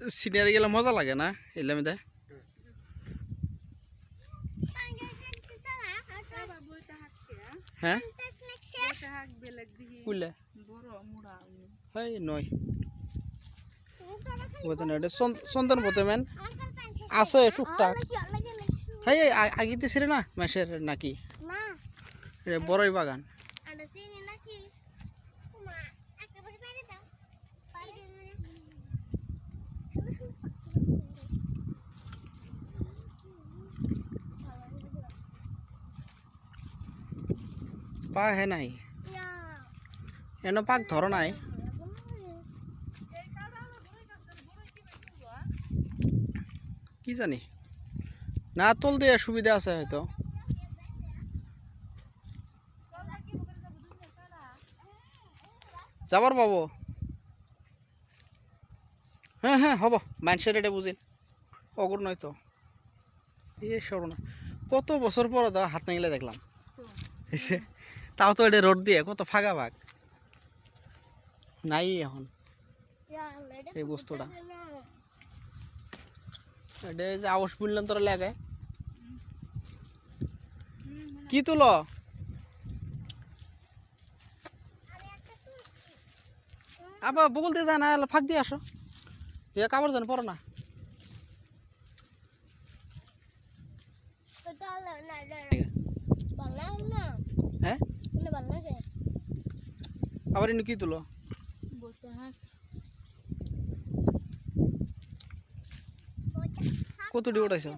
সিনিয়রে গেলে মজা লাগে না? এলাম দে হ্যাঁ? হাই নয়। চন্দন বোতে মেন। আছে টুকটাক। হাই আগিতে ছিল না মেসের নাকি? বড়ই বাগান। পা হে নাই। এনে পাক ধর নাই। কি জানি? না তোল দিয়ে সুবিধা আছে হয়তো। যাবার পাবো। হ্যাঁ হ্যাঁ হব। মানুষের এটা বুঝিন অগুর নয় তো। এ সরনা কত বছর পর হাত নাগিলে দেখলাম। এসে তাও তো এটা রোড দিয়ে কত ফাঁকা ভাগ নাই এখন। এই বস্তুটা। এটা যে আওস বুনলাম তোরা লাগায়। কি তুলো? আবার বগল দিয়ে যায় না ফাঁক দিয়ে আসো। দিয়ে কাপড় যেন পড়ো না। হ্যাঁ আবার ইনু কি তুলো? কত ডি উঠাইছো?